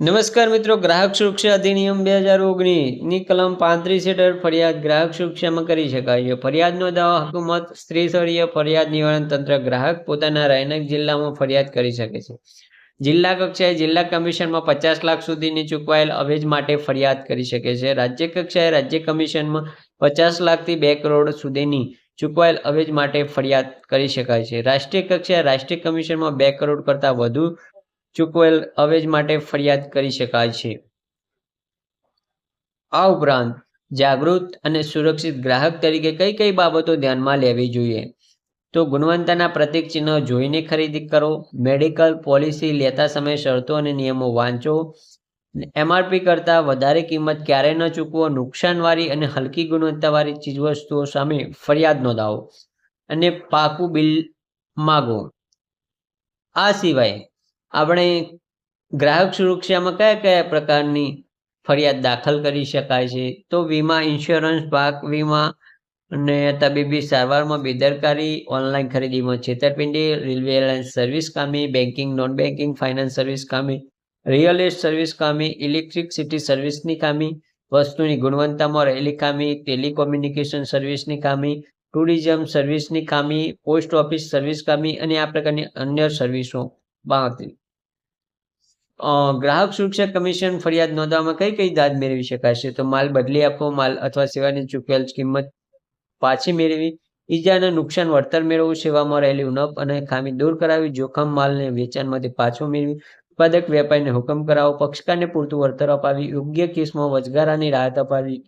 નમસ્કાર મિત્રો, ગ્રાહક સુરક્ષા અધિનિયમ બે હજાર ઓગણીસની કલમ પાંત્રીસ હેઠળ ફરિયાદ ગ્રાહક સુરક્ષામાં કરી શકાય. છે ફરિયાદનો દાવા હકુમત સ્ત્રીસ્તરીય ફરિયાદ નિવારણ તંત્ર, ગ્રાહક પોતાના રહેણાંક જિલ્લામાં ફરિયાદ કરી શકે છે. જિલ્લા કક્ષાએ જિલ્લા કમિશનમાં પચાસ લાખ સુધીની ચૂકવાયેલ અવેજ માટે ફરિયાદ કરી શકે છે. રાજ્ય કક્ષાએ રાજ્ય કમિશનમાં પચાસ લાખથી બે કરોડ સુધીની ચૂકવાયેલ અવેજ માટે ફરિયાદ કરી શકાય છે. રાષ્ટ્રીય કક્ષાએ રાષ્ટ્રીય કમિશનમાં બે કરોડ કરતાં વધુ ચૂકવેલ અવેજ માટે ફરિયાદ કરી શકાય છે. આ ઉપરાંત, જાગૃત અને સુરક્ષિત ગ્રાહક તરીકે કઈ કઈ બાબતો ધ્યાનમાં લેવી જોઈએ? તો ગુણવત્તાના પ્રતીક ચિહ્ન જોઈને ખરીદી કરો, મેડિકલ પોલિસી લેતા સમયે શરતો અને નિયમો વાંચો, એમઆરપી કરતાં વધારે કિંમત ક્યારે ન ચૂકવો, નુકસાનવાળી અને હલકી ગુણવત્તાવાળી ચીજવસ્તુઓ સામે ફરિયાદ નોંધાવો અને પાકું બિલ માગો. આ સિવાય આપણે ગ્રાહક સુરક્ષામાં કયા કયા પ્રકારની ફરિયાદ દાખલ કરી શકાય છે? તો વીમા ઇન્સ્યોરન્સ, પાક વીમા અને તબીબી સારવારમાં બેદરકારી, ઓનલાઈન ખરીદીમાં છેતરપિંડી, railway airlines service કામી banking non banking finance service કામી real estate service કામી ઇલેક્ટ્રિકસિટી સર્વિસની કામી વસ્તુની ગુણવત્તામાં રહેલી ખામી, ટેલિકોમ્યુનિકેશન સર્વિસની ખામી, ટુરિઝમ સર્વિસની ખામી, પોસ્ટ ઓફિસ સર્વિસ ખામી અને આ પ્રકારની અન્ય સર્વિસો. બાબતે ગ્રાહક સુરક્ષા કમિશન ફરિયાદ નોંધવામાં કઈ કઈ દાદ મેળવી શકાશે? તો માલ બદલી આપવો માલ અથવા સેવાની ચૂકવેલ કિંમત પાછી મેળવી. ઈજાના નુકસાન વળતર મેળવવું, સેવામાં રહેલી ઉણપ અને ખામી દૂર કરાવી, જોખમ માલને વેચાણમાંથી પાછો મેળવી. ઉત્પાદક વેપારીને હુકમ કરાવો, પક્ષકારને પૂરતું વળતર અપાવી, યોગ્ય કેસમાં વચગારાની રાહત અપાવી,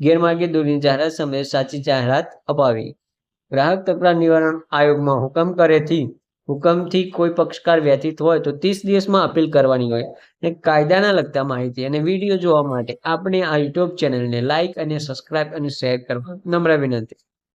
ગેરમાર્ગે દૂરની જાહેરાત સમયે સાચી જાહેરાત અપાવી. ગ્રાહક તકરાર નિવારણ આયોગમાં હુકમ કરેથી હુકમથી કોઈ પક્ષકાર વ્યતીત હોય તો ત્રીસ દિવસમાં અપીલ કરવાની હોય અને કાયદાના લગતા માહિતી અને વીડિયો જોવા માટે આપણે આ યુટ્યુબ ચેનલને લાઇક અને સબસ્ક્રાઇબ અને શેર કરવા નમ્ર વિનંતી.